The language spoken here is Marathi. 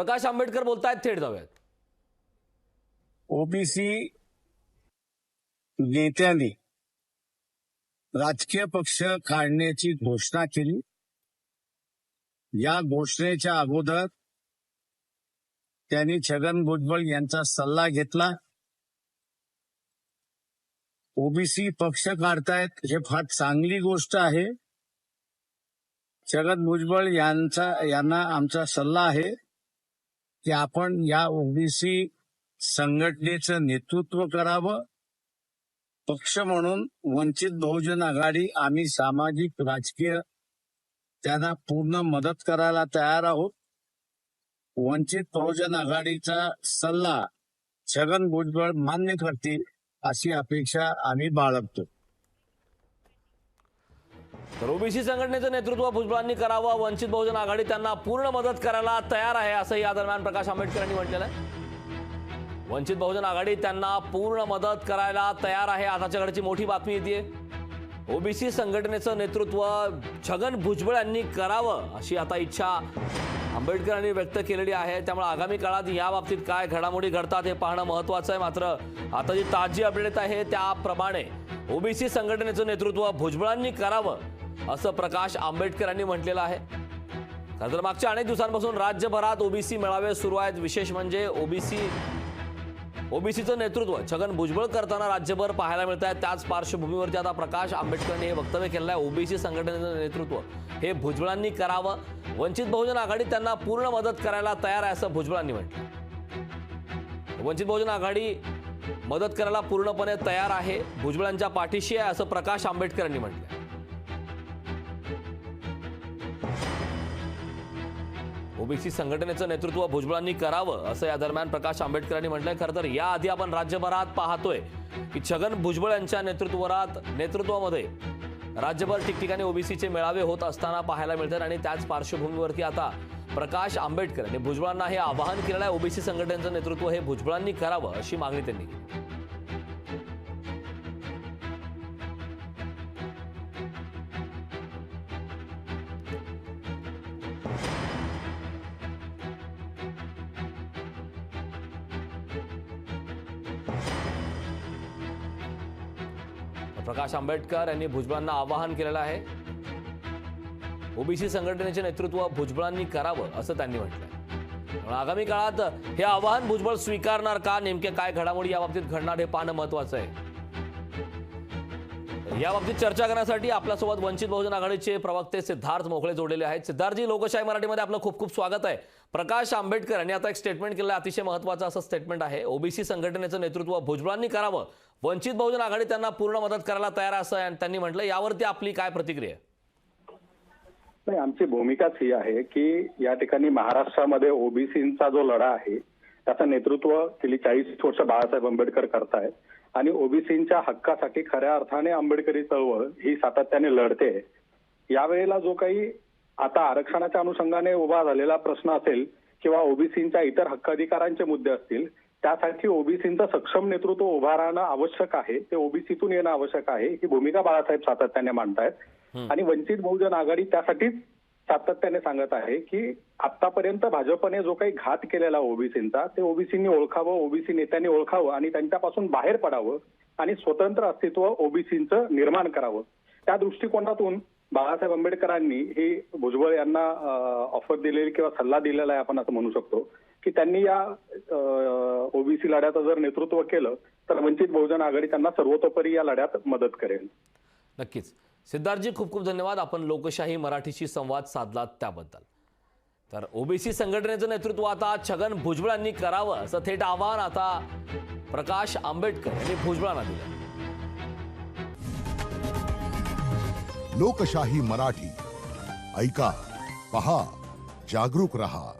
प्रकाश आंबेडकर बोलतायत थेट जाऊयात. ओबीसी नेत्यांनी राजकीय पक्ष काढण्याची घोषणा केली. या घोषणेच्या अगोदर त्यांनी छगन भुजबळ यांचा सल्ला घेतला. ओबीसी पक्ष काढतायत हे फार चांगली गोष्ट आहे. छगन भुजबळ यांचा यांना आमचा सल्ला आहे. की आपण या ओबीसी संघटनेचं नेतृत्व करावं. पक्ष म्हणून वंचित बहुजन आघाडी आम्ही सामाजिक राजकीय त्यांना पूर्ण मदत करायला तयार आहोत. वंचित बहुजन आघाडीचा सल्ला छगन भुजबळ मान्य करतील अशी अपेक्षा आम्ही बाळगतो. तर ओबीसी संघटनेचं नेतृत्व भुजबळांनी करावं. वंचित बहुजन आघाडी त्यांना पूर्ण मदत करायला तयार आहे असं या दरम्यान प्रकाश आंबेडकर यांनी म्हटलेलं आहे. वंचित बहुजन आघाडी त्यांना पूर्ण मदत करायला तयार आहे आताच्या घडची मोठी बातमी येते. ओबीसी संघटनेचं नेतृत्व छगन भुजबळ यांनी करावं अशी आता इच्छा आंबेडकरांनी व्यक्त केलेली आहे. त्यामुळे आगामी काळात या बाबतीत काय घडामोडी घडतात हे पाहणं महत्वाचं आहे. मात्र आता जी ताजी अपडेट आहे त्याप्रमाणे ओबीसी संघटनेचं नेतृत्व भुजबळांनी करावं असं प्रकाश आंबेडकरांनी म्हटलेलं आहे. खरं तर मागच्या अनेक दिवसांपासून राज्यभरात ओबीसी मेळावे सुरू आहेत. विशेष म्हणजे ओबीसी ओबीसीचं नेतृत्व छगन भुजबळ करताना राज्यभर पाहायला मिळत आहे. त्याच पार्श्वभूमीवरती आता प्रकाश आंबेडकरांनी हे वक्तव्य केलं आहे. ओबीसी संघटनेचं नेतृत्व हे भुजबळांनी करावं. वंचित बहुजन आघाडी त्यांना पूर्ण मदत करायला तयार आहे असं भुजबळांनी म्हटलं. वंचित बहुजन आघाडी मदत करायला पूर्णपणे तयार आहे. भुजबळांच्या पाठीशी आहे असं प्रकाश आंबेडकरांनी म्हटलं ओबीसी संघटनेचं नेतृत्व भुजबळांनी करावं असं या दरम्यान प्रकाश आंबेडकरांनी म्हटलंय. खरं तर याआधी आपण राज्यभरात पाहतोय की छगन भुजबळ यांच्या नेतृत्वात नेतृत्वामध्ये राज्यभर ठिकठिकाणी ओबीसीचे मेळावे होत असताना पाहायला मिळतात आणि त्याच पार्श्वभूमीवरती आता प्रकाश आंबेडकर यांनी भुजबळांना हे आवाहन केलेलं आहे. ओबीसी संघटनेचं नेतृत्व हे भुजबळांनी करावं अशी मागणी त्यांनी केली. प्रकाश आंबेडकर यांनी भुजबळांना आवाहन केलेलं आहे. ओबीसी संघटनेचे नेतृत्व भुजबळांनी करावं असं त्यांनी म्हटलंय. आगामी काळात हे आवाहन भुजबळ स्वीकारणार का? नेमके काय घडामोडी याबाबतीत घडणार हे पाहणं महत्वाचं आहे. याबाबतीत चर्चा करण्यासाठी आपल्यासोबत वंचित बहुजन आघाडीचे प्रवक्ते सिद्धार्थ मोकळे जोडलेले आहेत. सिद्धार्थजी लोकशाही मराठीमध्ये आपलं खूप खूप स्वागत आहे. प्रकाश आंबेडकर यांनी आता एक स्टेटमेंट केलं अतिशय महत्वाचं असं स्टेटमेंट आहे. ओबीसी संघटनेचं नेतृत्व भुजबळांनी करावं. वंचित बहुजन आघाडी त्यांना पूर्ण मदत करायला तयार असं त्यांनी म्हटलं. यावरती आपली काय प्रतिक्रिया नाही आमची भूमिकाच ही आहे की या ठिकाणी महाराष्ट्रामध्ये ओबीसीचा जो लढा आहे त्याचं नेतृत्व गेली चाळीस वर्ष बाळासाहेब आंबेडकर करतायत. आणि ओबीसींच्या हक्कासाठी खऱ्या अर्थाने आंबेडकरी चळवळ ही सातत्याने लढते. यावेळेला जो काही आता आरक्षणाच्या अनुषंगाने उभा झालेला प्रश्न असेल किंवा ओबीसींच्या इतर हक्काधिकारांचे मुद्दे असतील त्यासाठी ओबीसींचं सक्षम नेतृत्व उभा राहणं आवश्यक आहे. ते ओबीसीतून येणं आवश्यक आहे. ही भूमिका बाळासाहेब सातत्याने मांडतायत. आणि वंचित बहुजन आघाडी त्यासाठीच सातत्याने सांगत आहे की आतापर्यंत भाजपने जो काही घात केलेला ओबीसींचा ते ओबीसींनी ओळखावं ओबीसी नेत्यांनी ओळखावं आणि त्यांच्यापासून बाहेर पडावं आणि स्वतंत्र अस्तित्व ओबीसींचं निर्माण करावं. त्या दृष्टिकोनातून बाळासाहेब आंबेडकरांनी ही भुजबळ यांना ऑफर दिलेली किंवा सल्ला दिलेला आहे आपण असं म्हणू शकतो की त्यांनी या ओबीसी लढ्याचं जर नेतृत्व केलं तर वंचित बहुजन आघाडी त्यांना सर्वतोपरी या लढ्यात मदत करेल. नक्कीच. सिद्धार्थजी खूप खूप धन्यवाद. आपण लोकशाही मराठीशी संवाद साधलात त्याबद्दल. तर ओबीसी संघटनेचं नेतृत्व आता छगन भुजबळांनी करावं असं थेट आव्हान आता प्रकाश आंबेडकर यांनी भुजबळांना दिलं. लोकशाही मराठी. ऐका पहा जागरूक रहा.